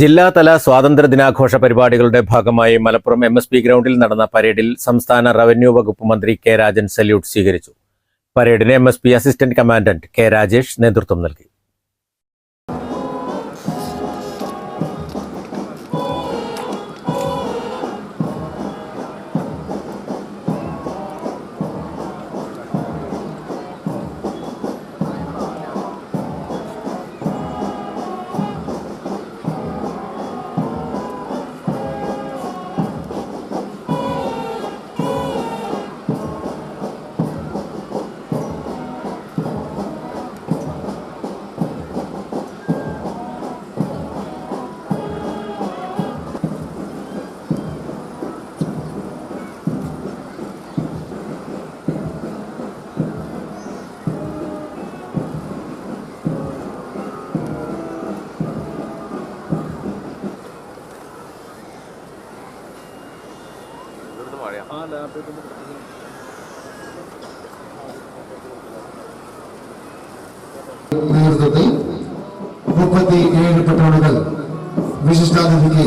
ജില്ലാതല സ്വാതന്ത്ര്യ ദിനാഘോഷ പരിപാടികളുടെ ഭാഗമായി മലപ്പുറം എം എസ് പി ഗ്രൗണ്ടിൽ നടന്ന പരേഡിൽ സംസ്ഥാന റവന്യൂ വകുപ്പ് മന്ത്രി കെ രാജൻ സല്യൂട്ട് സ്വീകരിച്ചു. പരേഡിന് M S P assistant commandant K Rajesh നേതൃത്വം നൽകി. നേതൃത്വത്തിൽ മുപ്പത്തി ഏഴ് പട്ടോണുകൾ വിശിഷ്ടാതിഥിക്ക്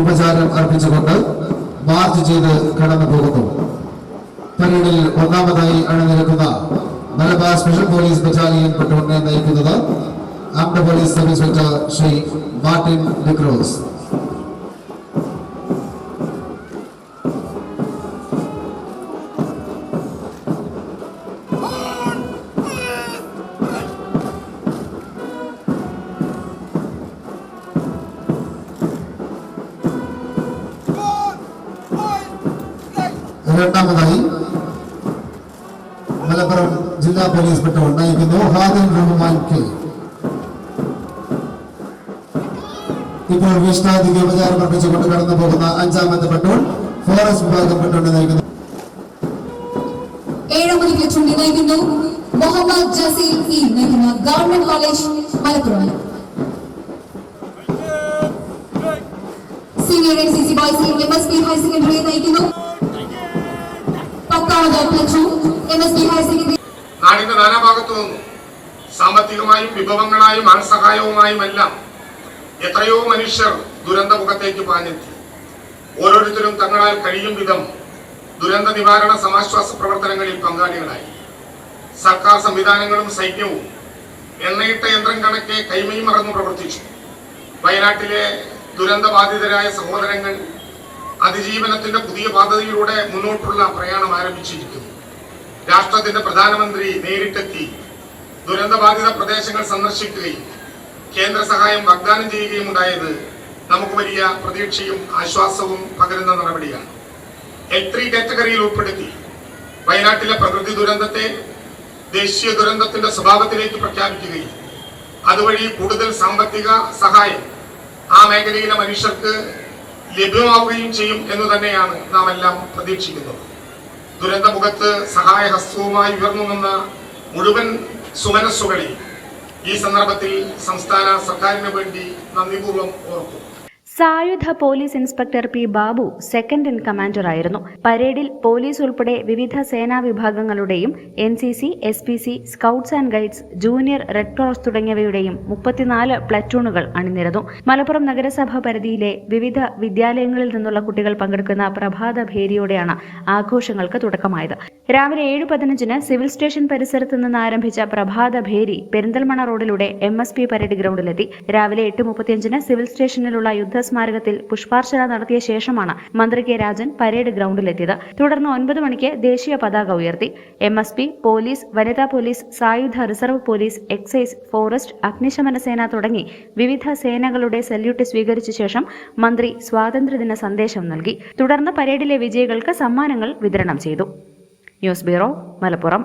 ഉപചാരം അർപ്പിച്ചുകൊണ്ട് മാർച്ച് ചെയ്ത് കടന്നു പോകുന്നു പരേഡിൽ ഒന്നാമതായി അണിനിരക്കുന്ന മലബാർ സ്പെഷ്യൽ പോലീസ് ബറ്റാലിയൻ പട്ടോണിനെ നയിക്കുന്നത് armed police sub inspector Shri Martin D'Cruz. രണ്ടാമതായി മലപ്പുറം ജില്ലാ പോലീസ് പട്ടോൾ നയിക്കുന്നു ഹാദിൻ റഹ്മാൻ കെ ഇപ്പോൾ വിഷ്ണാദിക്ക് ഉപചാരം അർപ്പിച്ചുകൊണ്ട് കടന്നു പോകുന്ന അഞ്ചാമത്തെ പട്ടോൾ ഫോറസ്റ്റ് വിഭാഗം പട്ടോളിനെ നയിക്കുന്നു ഏഴാമത് പ്ലറ്റൂണിനെ നയിക്കുന്നു മുഹമ്മദ് ജസീൽ ഇ നയിക്കുന്ന government college Malappuram senior N C C boys M S P higher സെക്കൻഡറിയെ നയിക്കുന്നു നാടിന്റെ നാനാഭാഗത്തു നിന്നും സാമ്പത്തികമായും വിഭവങ്ങളായും ആൾസഹായവുമായുമെല്ലാം എത്രയോ മനുഷ്യർ ദുരന്തമുഖത്തേക്ക് പാഞ്ഞെത്തി. ഓരോരുത്തരും തങ്ങളാൽ കഴിയും വിധം ദുരന്ത നിവാരണ സമാശ്വാസ പ്രവർത്തനങ്ങളിൽ പങ്കാളികളായി. സർക്കാർ സംവിധാനങ്ങളും സൈന്യവും എണ്ണയിട്ട യന്ത്രം കണക്കെ കൈമയും മറന്നു പ്രവർത്തിച്ചു. വയനാട്ടിലെ ദുരന്തബാധിതരായ സഹോദരങ്ങൾ അതിജീവനത്തിന്റെ പുതിയ പാതയിലൂടെ മുന്നോട്ടുള്ള പ്രയാണം ആരംഭിച്ചിരിക്കുന്നു. രാഷ്ട്രത്തിന്റെ പ്രധാനമന്ത്രി നേരിട്ടെത്തി ദുരന്തബാധിത പ്രദേശങ്ങൾ സന്ദർശിക്കുകയും കേന്ദ്ര സഹായം വാഗ്ദാനം ചെയ്യുകയും ഉണ്ടായത് നമുക്ക് വലിയ പ്രതീക്ഷയും ആശ്വാസവും പകരുന്ന നടപടിയാണ്. എൽ ത്രീ കാറ്റഗറിയിൽ ഉൾപ്പെടുത്തി വയനാട്ടിലെ പ്രകൃതി ദുരന്തത്തെ ദേശീയ ദുരന്തത്തിന്റെ സ്വഭാവത്തിലേക്ക് പ്രഖ്യാപിക്കുകയും അതുവഴി കൂടുതൽ സാമ്പത്തിക സഹായം ആ മേഖലയിലെ മനുഷ്യർക്ക് ലഭ്യമാവുകയും ചെയ്യും എന്ന് തന്നെയാണ് നാം എല്ലാം പ്രതീക്ഷിക്കുന്നത്. ദുരന്തമുഖത്ത് സഹായഹസ്തവുമായി ഉയർന്നു നിന്ന മുഴുവൻ സുമനസ്സുകളെയും ഈ സന്ദർഭത്തിൽ സംസ്ഥാന സർക്കാരിന് വേണ്ടി നന്ദിപൂർവം ഓർക്കുന്നു സായുധ police inspector P Babu second in കമാൻഡറായിരുന്നു പരേഡിൽ പോലീസ് ഉൾപ്പെടെ വിവിധ സേനാ വിഭാഗങ്ങളുടെയും N C C S P C scouts and guides junior red cross തുടങ്ങിയവയുടെയും മുപ്പത്തിനാല് പ്ലറ്റൂണുകൾ അണിനിരന്നു. മലപ്പുറം നഗരസഭ പരിധിയിലെ വിവിധ വിദ്യാലയങ്ങളിൽ നിന്നുള്ള കുട്ടികൾ പങ്കെടുക്കുന്ന പ്രഭാത ഭേരിയോടെയാണ് ആഘോഷങ്ങൾക്ക് തുടക്കമായത്. രാവിലെ ഏഴ് പതിനഞ്ചിന് സിവിൽ സ്റ്റേഷൻ പരിസരത്ത് നിന്ന് ആരംഭിച്ച പ്രഭാത ഭേരി പെരിന്തൽമണ റോഡിലൂടെ എം എസ് പി പരേഡ് ഗ്രൗണ്ടിലെത്തി. രാവിലെ എട്ട് മുപ്പത്തിയഞ്ചിന് സിവിൽ സ്റ്റേഷനിലുള്ള യുദ്ധസ്മാരകത്തിൽ പുഷ്പാർച്ചന നടത്തിയ ശേഷമാണ് മന്ത്രി കെ രാജൻ പരേഡ് ഗ്രൗണ്ടിലെത്തിയത്. തുടർന്ന് ഒൻപത് മണിക്ക് ദേശീയ പതാക ഉയർത്തി. എം എസ് പി പോലീസ് വനിതാ പോലീസ് സായുധ റിസർവ് പോലീസ് എക്സൈസ് ഫോറസ്റ്റ് അഗ്നിശമന സേന തുടങ്ങി വിവിധ സേനകളുടെ സല്യൂട്ട് സ്വീകരിച്ച ശേഷം മന്ത്രി സ്വാതന്ത്ര്യദിന സന്ദേശം നൽകി. തുടർന്ന് പരേഡിലെ വിജയികൾക്ക് സമ്മാനങ്ങൾ വിതരണം ചെയ്തു. News bureau Malappuram.